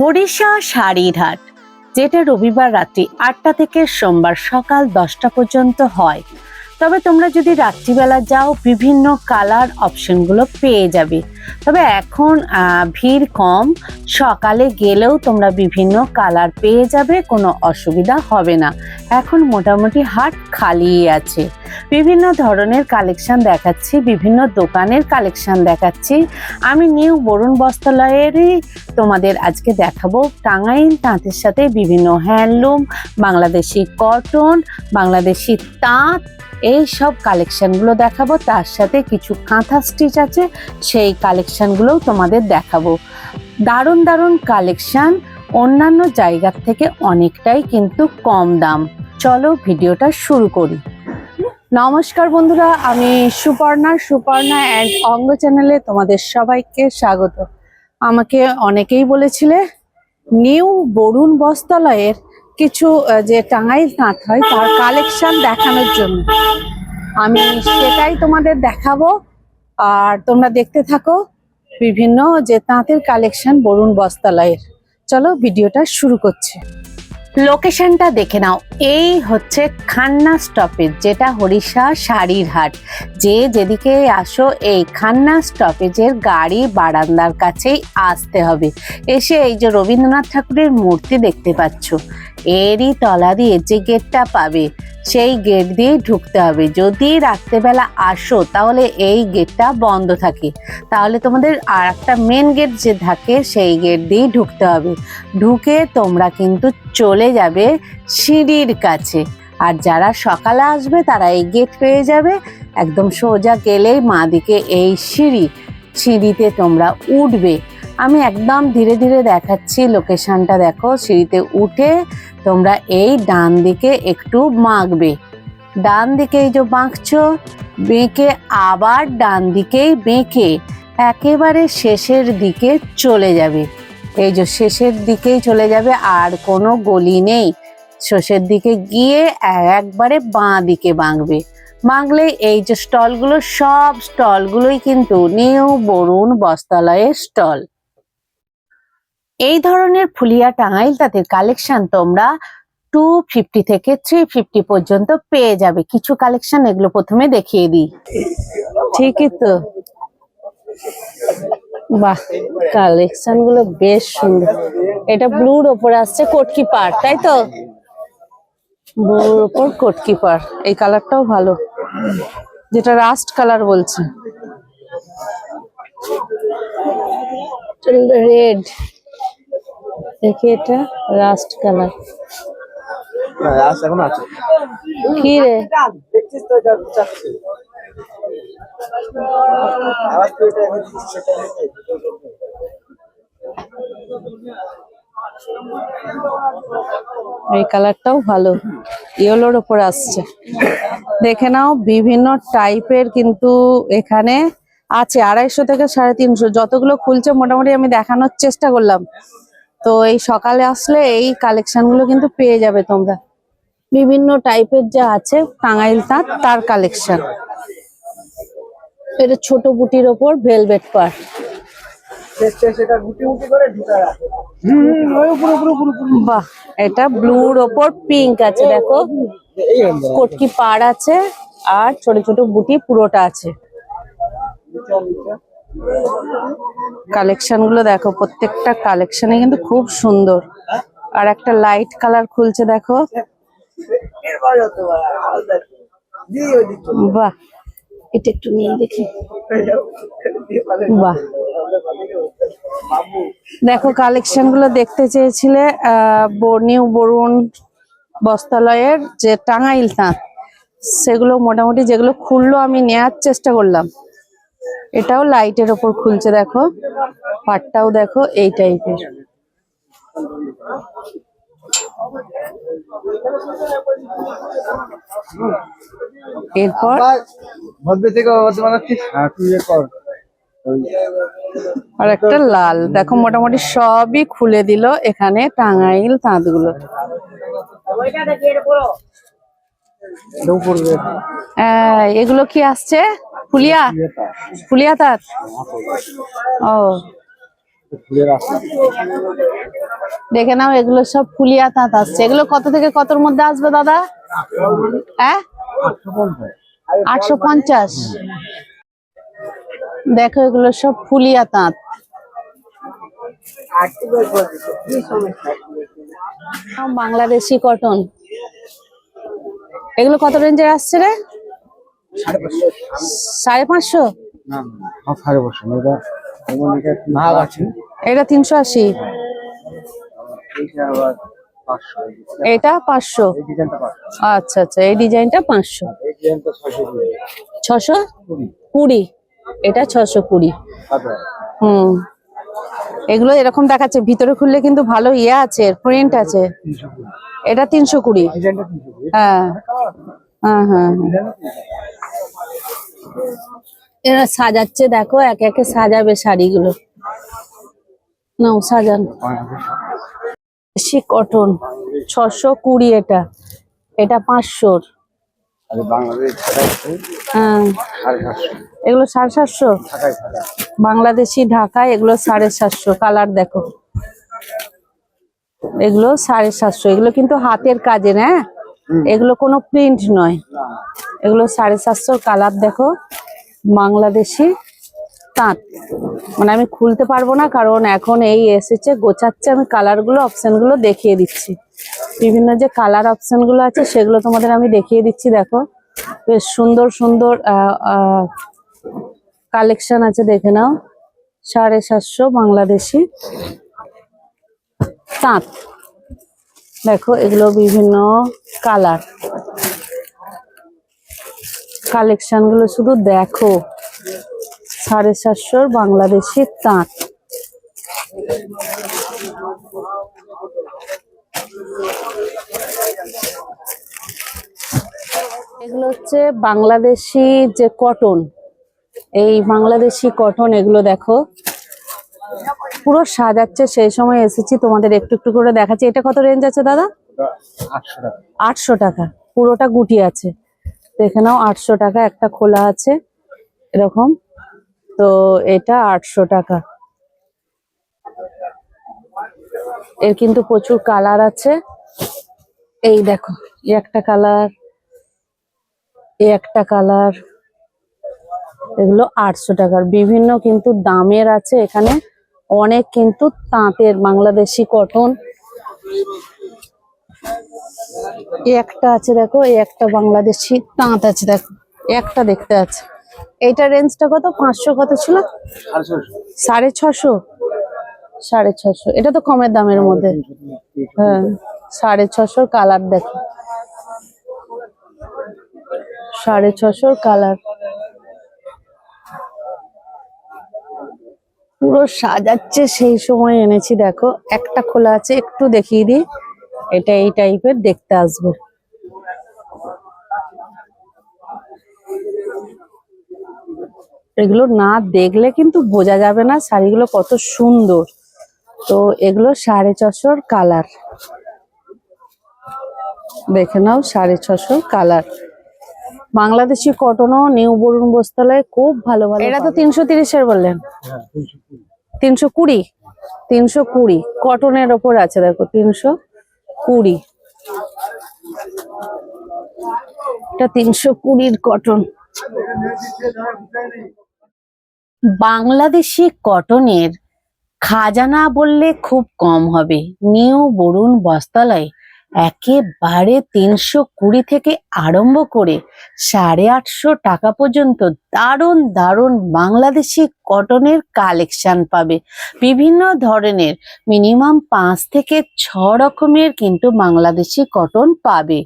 হরিষা শাড়িঘাট যেটা রবিবার রাত্রি আটটা থেকে সোমবার সকাল দশটা পর্যন্ত হয়। তবে তোমরা যদি রাত্রিবেলা যাও, বিভিন্ন কালার অপশনগুলো পেয়ে যাবে। তবে এখন ভিড় কম। সকালে গেলেও তোমরা বিভিন্ন কালার পেয়ে যাবে, কোনো অসুবিধা হবে না। এখন মোটামুটি হাট খালি আছে। বিভিন্ন ধরনের কালেকশন দেখাচ্ছি, বিভিন্ন দোকানের কালেকশন দেখাচ্ছি। আমি নিউ বরুণ বস্ত্রালয়েরই তোমাদের আজকে দেখাবো টাঙ্গাইল, তাঁতের সাথে বিভিন্ন হ্যান্ডলুম বাংলাদেশি কটন বাংলাদেশি তাঁত এই সব কালেকশনগুলো দেখাবো। তার সাথে কিছু কাঁথা স্টিচ আছে, সেই কালেকশনগুলোও তোমাদের দেখাবো। দারুণ দারুণ কালেকশন অন্যান্য জায়গার থেকে অনেকটাই কিন্তু কম দাম। চলো ভিডিওটা শুরু করি। নমস্কার বন্ধুরা, আমি সুপর্ণা সুপর্ণা অ্যান্ড অঙ্গ চ্যানেলে তোমাদের সবাইকে স্বাগত। আমাকে অনেকেই বলেছিলে, নিউ বরুণ বস্ত্রালয়ের কিছু যে টাঙ্গাইল তাঁত হয়, তার কালেকশন দেখানোর জন্য। আমি সেটাই তোমাদের দেখাবো। আর তোমরা দেখতে থাকো বিভিন্ন যে তাঁতের কালেকশন বরুণ বস্তালয়ের। চলো, ভিডিওটা শুরু করছি। লোকেশনটা দেখে নাও। এই হচ্ছে খান্না স্টপেজ যেটা হরিষা শাড়ির হাট। যে যেদিকে আসো, এই খান্না স্টপেজের গাড়ি বারান্দার কাছেই আসতে হবে। এসে এই যে রবীন্দ্রনাথ ঠাকুরের মূর্তি দেখতে পাচ্ছ, এরই তলা দিয়ে যে গেটটা পাবে। সেই গেট দিয়ে ঢুকতে হবে। যদি রাত্রেবেলা আসো, তাহলে এই গেটটা বন্ধ থাকে। তাহলে তোমাদের আর একটা মেন গেট যে থাকে, সেই গেট দিয়ে ঢুকতে হবে। ঢুকে তোমরা কিন্তু চলে যাবে সিঁড়ির কাছে। আর যারা সকালে আসবে, তারা এই গেট পেয়ে যাবে। একদম সোজা গেলেই মা দিকে এই সিঁড়ি, সিঁড়িতে তোমরা উঠবে। আমি একদম ধীরে ধীরে দেখাচ্ছি লোকেশনটা, দেখো, সিঁড়িতে উঠে তোমরা এই ডান দিকে একটু বাঁকবে ডান দিকে এই যে বাঁকছো বেঁকে আবার ডান দিকেই বেঁকে একেবারে শেষের দিকে চলে যাবে। এই যে শেষের দিকেই চলে যাবে, আর কোনো গলি নেই। শেষের দিকে গিয়ে একবারে বাঁ দিকে বাঁকবে বাঁকলে এই যে স্টলগুলো, সব স্টলগুলোই কিন্তু নিউ বরুণ বস্ত্রালয়ের স্টল। এই ধরনের ফুলিয়া টাঙ্গাইল তাদের কালেকশন তোমরা টু ফিফটি থেকে থ্রি ফিফটি পর্যন্ত পেয়ে যাবে। কিছু কালেকশন এগুলো প্রথমে দেখিয়ে দিই। ঠিকই তো। বাহ কালেকশনগুলো বেশ সুন্দর। এটা ব্লুর ওপরে আসছে কোটকি পার তাই তো? ব্লুর ওপর কোটকি পার এই কালারটাও ভালো। যেটা রাস্ট কালার বলছে। রেড দেখি এটা রাস্ট কালার রাস এখন আছে। কি রে? দেখছিস তো এটা চাচ্ছে আওয়াজ তো এটা এখন সেটা এই কালারটাও ভালো। ইয়েলোর ওপর আসছে। দেখে নাও বিভিন্ন টাইপের কিন্তু এখানে আছে। আড়াইশো থেকে সাড়ে তিনশো। যতগুলো খুলছে মোটামুটি আমি দেখানোর চেষ্টা করলাম। তো এই সকালে আসলে এই কালেকশনগুলো কিন্তু পেয়ে যাবে তোমরা। বিভিন্ন টাইপের যা আছে টাঙ্গাইল তাঁত তার কালেকশন এটা ছোট বুটির ওপর ভেলভেট পার বাহ এটা ব্লুর ওপর পিঙ্ক আছে দেখো। কটকি পাড় আছে আর ছোট ছোট বুটি পুরোটা আছে। কালেকশনগুলো দেখো, প্রত্যেকটা কালেকশনে কিন্তু খুব সুন্দর। আর একটা লাইট কালার খুলছে দেখো। বাহ, এটা একটু নিয়ে দেখি। বাহ। দেখো কালেকশনগুলো দেখতে চেয়েছিলে নিউ বরুণ বস্ত্রালয়ের যে টাঙ্গাইল তাঁত, সেগুলো মোটামুটি যেগুলো খুললো আমি নেয়ার চেষ্টা করলাম। এটাও লাইটের ওপর খুলছে দেখো। পাটটাও দেখো এই টাইপের এরপর? হ্যাঁ আর একটা লাল দেখো মোটামুটি সবই খুলে দিল এখানে টাঙ্গাইল তাঁতগুলো। আহ, এগুলো কি আসছে? ফুলিয়া? ফুলিয়া তাঁত ও। দেখে নাও এগুলো সব ফুলিয়া তাঁত আসছে। এগুলো কত থেকে কতর মধ্যে আসবে দাদা? হ্যাঁ? আটশো পঞ্চাশ। দেখো এগুলো সব ফুলিয়া তাঁত। বাংলাদেশি কটন এগুলো কত রেঞ্জের আসছে রে? সাড়ে পাঁচশো। এটা ভাগ আছে। এটা তিনশো আশি। এটা পাঁচশো। আচ্ছা আচ্ছা এই ডিজাইনটা পাঁচশো। ছশো কুড়ি। এটা ছশো কুড়ি। সাদা হুম। এগুলো এরকম দেখাচ্ছে ভিতরে খুললে কিন্তু ভালো ইয়ে আছে প্রিন্ট আছে। এটা তিনশো কুড়ি। হ্যাঁ। হ্যাঁ হ্যাঁ হ্যাঁ। এরা সাজাচ্ছে দেখো একে একে সাজাবে শাড়িগুলো। নাও সাজান। বেশি কটন ছশো কুড়ি এটা। এটা পাঁচশোর। হ্যাঁ। এগুলো সাড়ে সাতশো? বাংলাদেশি ঢাকা এগুলো সাড়ে সাতশো। কালার দেখো। এগুলো সাড়ে সাতশো। এগুলো কিন্তু হাতের কাজের হ্যাঁ? এগুলো কোনো প্রিন্ট নয়। এগুলো সাড়ে সাতশোর কালার দেখো, বাংলাদেশি তাঁত। মানে আমি খুলতে পারব না, কারণ এখন এই এসেছে, গোছাচ্ছে, আমি কালারগুলো, অপশনগুলো দেখিয়ে দিচ্ছি। বিভিন্ন যে কালার অপশনগুলো আছে, সেগুলো তোমাদের আমি দেখিয়ে দিচ্ছি, দেখো। বেশ সুন্দর সুন্দর কালেকশন আছে, দেখে নাও। সাড়ে সাতশো বাংলাদেশি তাঁত। দেখো, এগুলো বিভিন্ন কালার। কালেকশনগুলো শুধু দেখো। সাড়ে সাতশোর বাংলাদেশি তাঁত। এগুলো হচ্ছে বাংলাদেশি যে কটন এই বাংলাদেশি কটন এগুলো দেখো। পুরো সাজাচ্ছে সেই সময় এসেছি তোমাদের একটু একটু করে দেখাচ্ছি। এটা কত রেঞ্জ আছে দাদা? আটশো টাকা। আটশো টাকা। পুরোটা গুটি আছে। দেখে নাও, আটশো টাকা একটা খোলা আছে, এরকম। তো এটা আটশো টাকা। এর কিন্তু প্রচুর কালার আছে। এই দেখো, এই একটা কালার, এই একটা কালার। এগুলো আটশো টাকার। বিভিন্ন কিন্তু দামের আছে এখানে। অনেক কিন্তু তাঁতের, বাংলাদেশি কটন একটা আছে দেখো, এই একটা বাংলাদেশি তাঁত আছে দেখো, একটা দেখতে আছে। এইটা রেঞ্জটা কত? পাঁচশো কত ছিল? সাড়ে ছশো। সাড়ে ছশো। এটা তো কমের দামের মধ্যে। হ্যাঁ সাড়ে ছশোর কালার দেখো। সাড়ে ছশোর কালার পুরো সাজাচ্ছে, সেই সময় এনেছি, দেখো। একটা খোলা আছে, একটু দেখিয়ে দিই। এটা এই টাইপের দেখতে আসবে। এগুলো না দেখলে কিন্তু বোঝা যাবে না শাড়িগুলো কত সুন্দর। তো এগুলো সাড়ে ছশোর কালার। দেখে নাও সাড়ে ছশোর কালার। বাংলাদেশি কটনও নিউ বরুণ বস্তালায় খুব ভালো ভালো এটা তো তিনশো তিরিশের বললেন। হ্যাঁ তিনশো কুড়ি। তিনশো কুড়ি? তিনশো কুড়ি। কটনের ওপর আছে দেখো তিনশো কুড়ি। এটা তিনশো কুড়ির কটন বাংলাদেশি কটনের খাজানা বললে খুব কম হবে। নিউ বরুণ বস্তালয় একেবারে তিনশো কুড়ি থেকে আরম্ভ করে সাড়ে আটশো টাকা পর্যন্ত দারুণ দারুণ বাংলাদেশি কটনের কালেকশন পাবে। বিভিন্ন ধরনের মিনিমাম পাঁচ থেকে ছ রকমের কিন্তু বাংলাদেশি কটন পাবে।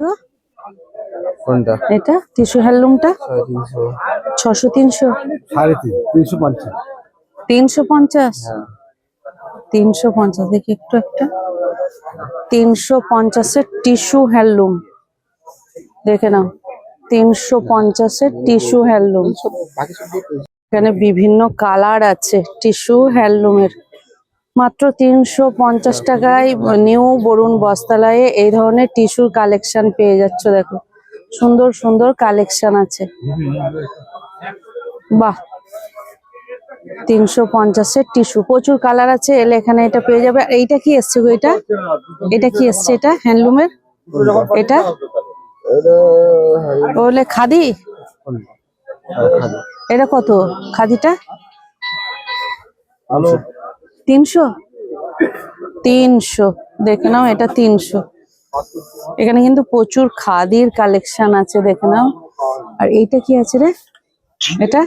কোনটা? এটা টিস্যু হ্যান্ডলুমটা? তিনশো। ছশো তিনশো। সাড়ে তিনশো পঞ্চাশ। তিনশো পঞ্চাশ? হ্যাঁ। তিনশো পঞ্চাশ দেখি একটু একটা। তিনশো পঞ্চাশের টিস্যু হ্যান্ডলুম। দেখে নাও, তিনশো পঞ্চাশের টিস্যু হ্যান্ডলুম। এখানে বিভিন্ন কালার আছে টিস্যু হ্যান্ডলুমের। মাত্র তিনশো পঞ্চাশ টাকায় নিউ বরুণ বস্তালয়ে এই ধরনের টিস্যুর কালেকশন পেয়ে যাচ্ছ, দেখো। সুন্দর সুন্দর কালেকশন আছে। বাহ! তিনশো পঞ্চাশের টিস্যু। প্রচুর কালার আছে, এলে এখানে এটা পেয়ে যাবে। এইটা কি এসছে গো এটা? এটা কি এসছে এটা? হ্যান্ডলুমের? এটা? বলে খাদি? এটা কত? খাদিটা? তিনশো? তিনশো। দেখে নাও, এটা তিনশো। এখানে কিন্তু প্রচুর খাদির কালেকশন আছে, দেখে নাও। আর এইটা কি আছে রে? এটা?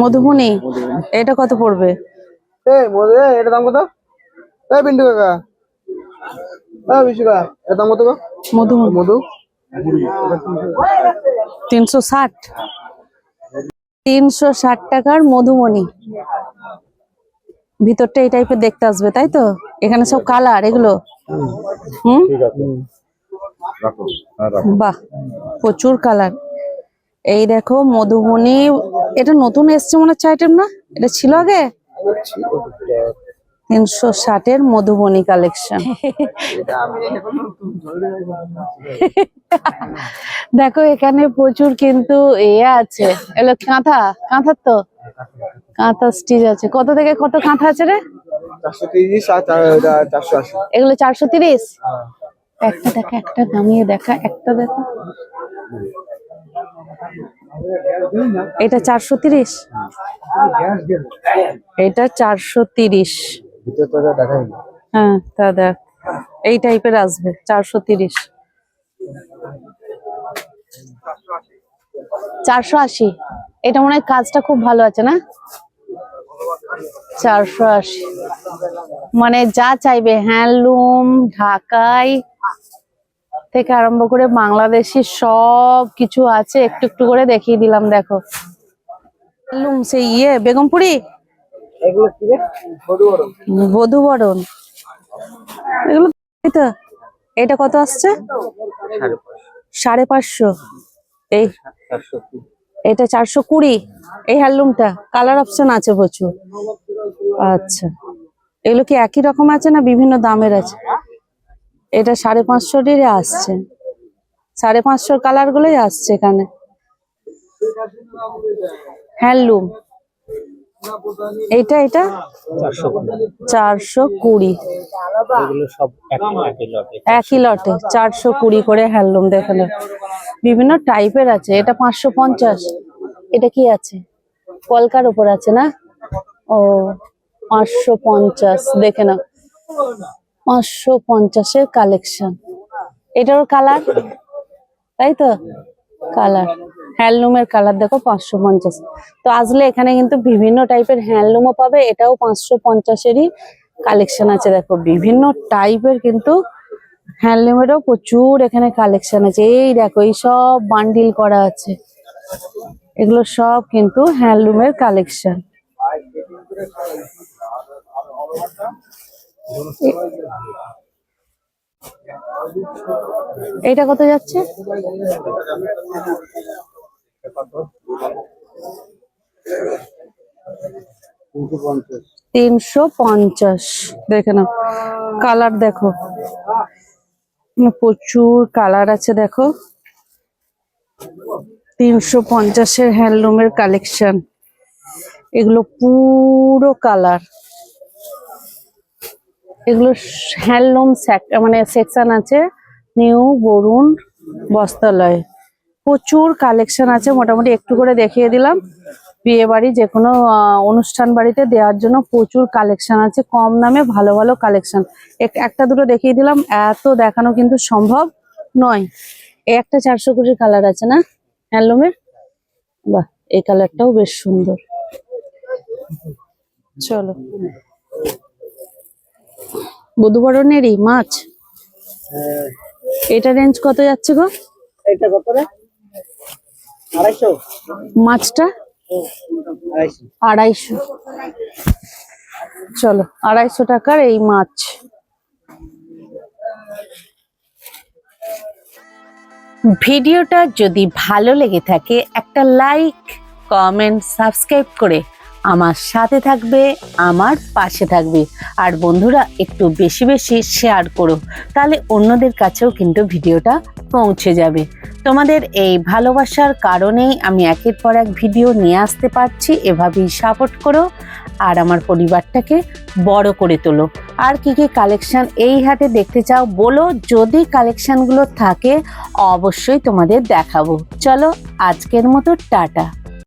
মধুবনী এটা কত পড়বে? এই মধু এটা দাম কত? এই পিন্টু কাকা। এই বিশু কাকা এর দাম কত গো? মধু তিনশো ষাট। তিনশো ষাট টাকার মধুমণি ভিতরটা এই টাইপের দেখতে আসবে তাই তো? এখানে সব কালার এগুলো? হুম? ঠিক আছে। রাখো। হ্যাঁ রাখো। বাহ প্রচুর কালার এই দেখো মধুবনী এটা নতুন এসছে মনে হচ্ছে আইটেম না? এটা ছিল আগে? তিনশো ষাটের মধুবনী কালেকশন দেখো এখানে প্রচুর কিন্তু এ আছে। এলো কাঁথা কাঁথার তো? কাঁথা স্টিচ আছে। কত থেকে কত কাঁথা আছে রে? এগুলো চারশো তিরিশ? একটা দেখা একটা নামিয়ে দেখা একটা দেখা। এটা চারশো তিরিশ। এটা চারশো তিরিশ। হ্যাঁ দেখ, এই টাইপের আসবে, চারশো তিরিশ। চারশো আশি। এটা মনে হয় কাজটা খুব ভালো আছে, না? চারশো আশি। মানে যা চাইবে, হ্যান্ডলুম, ঢাকাই থেকে আরম্ভ করে বাংলাদেশি সব কিছু আছে। একটু একটু করে দেখিয়ে দিলাম দেখো। সেই ইয়ে বেগমপুরি এগুলো কি রে? মধু বড় বধু বরণ। এগুলো তো এটা কত আসছে? সাড়ে পাঁচশো। এই এটা চারশো কুড়ি। এই হ্যান্ডলুমটা কালার অপশন আছে প্রচুর। আচ্ছা। এগুলো কি একই রকম আছে না বিভিন্ন দামের আছে? এটা সাড়ে পাঁচশোটির আসছে। সাড়ে পাঁচশোর কালার গুলোই আসছে এখানে। হ্যান্ডলুম এইটা এটা চারশো কুড়ি। একই লটে চারশো কুড়ি করে হ্যান্ডলুম দেখে নাও। বিভিন্ন টাইপের আছে এটা পাঁচশো পঞ্চাশ। এটা কি আছে? কলকার উপর আছে না? ও পাঁচশো পঞ্চাশ দেখে নাও। পাঁচশো পঞ্চাশের কালেকশন এটারও কালার তাই তো কালার হ্যান্ডলুমের কালার দেখো, পাঁচশো পঞ্চাশ। তো আসলে এখানে কিন্তু বিভিন্ন টাইপের হ্যান্ডলুমও পাবে, এটাও পাঁচশো পঞ্চাশেরই কালেকশন আছে। দেখো, বিভিন্ন টাইপের কিন্তু হ্যান্ডলুমেরও প্রচুর এখানে কালেকশন আছে। এই দেখো, এই সব বান্ডিল করা আছে। এগুলো সব কিন্তু হ্যান্ডলুমের কালেকশন এটা কত যাচ্ছে? তিনশো পঞ্চাশ। দেখে নাও। কালার দেখো। প্রচুর কালার আছে, দেখো। তিনশো পঞ্চাশের হ্যান্ডলুমের কালেকশন। এগুলো পুরো কালার। এগুলো হ্যান্ডলুম মানে সেকশন আছে, নিউ বরুণ বস্ত্রালয়। প্রচুর কালেকশন আছে, মোটামুটি একটু করে দেখিয়ে দিলাম। বিয়ে বাড়ি যে কোনো অনুষ্ঠান বাড়িতে দেওয়ার জন্য প্রচুর কালেকশন আছে, কম দামে ভালো ভালো কালেকশন। একটা দুটো দেখিয়ে দিলাম, এত দেখানো কিন্তু সম্ভব নয়। একটা চারশো কোটির কালার আছে না, হ্যান্ডলুমের? বাহ, এই কালারটাও বেশ সুন্দর। চলো। বুধবরণেরই মাছ? এটা রেঞ্জ কত যাচ্ছে গো? এটা কত রে? আড়াইশো। মাছটা? আড়াইশো। আড়াইশো। চলো আড়াইশো টাকার এই মাছ। ভিডিওটা যদি ভালো লেগে থাকে একটা লাইক কমেন্ট সাবস্ক্রাইব করে আমার সাথে থাকবে, আমার পাশে থাকবে। আর বন্ধুরা, একটু বেশি বেশি শেয়ার করো। তাহলে অন্যদের কাছেও কিন্তু ভিডিওটা পৌঁছে যাবে। তোমাদের এই ভালোবাসার কারণেই আমি একের পর এক ভিডিও নিয়ে আসতে পারছি। এভাবেই সাপোর্ট করো আর আমার পরিবারটাকে বড় করে তোলো। আর কি কি কালেকশান এই হাটে দেখতে চাও বলো। যদি কালেকশানগুলো থাকে, অবশ্যই তোমাদের দেখাবো। চলো, আজকের মতো টাটা।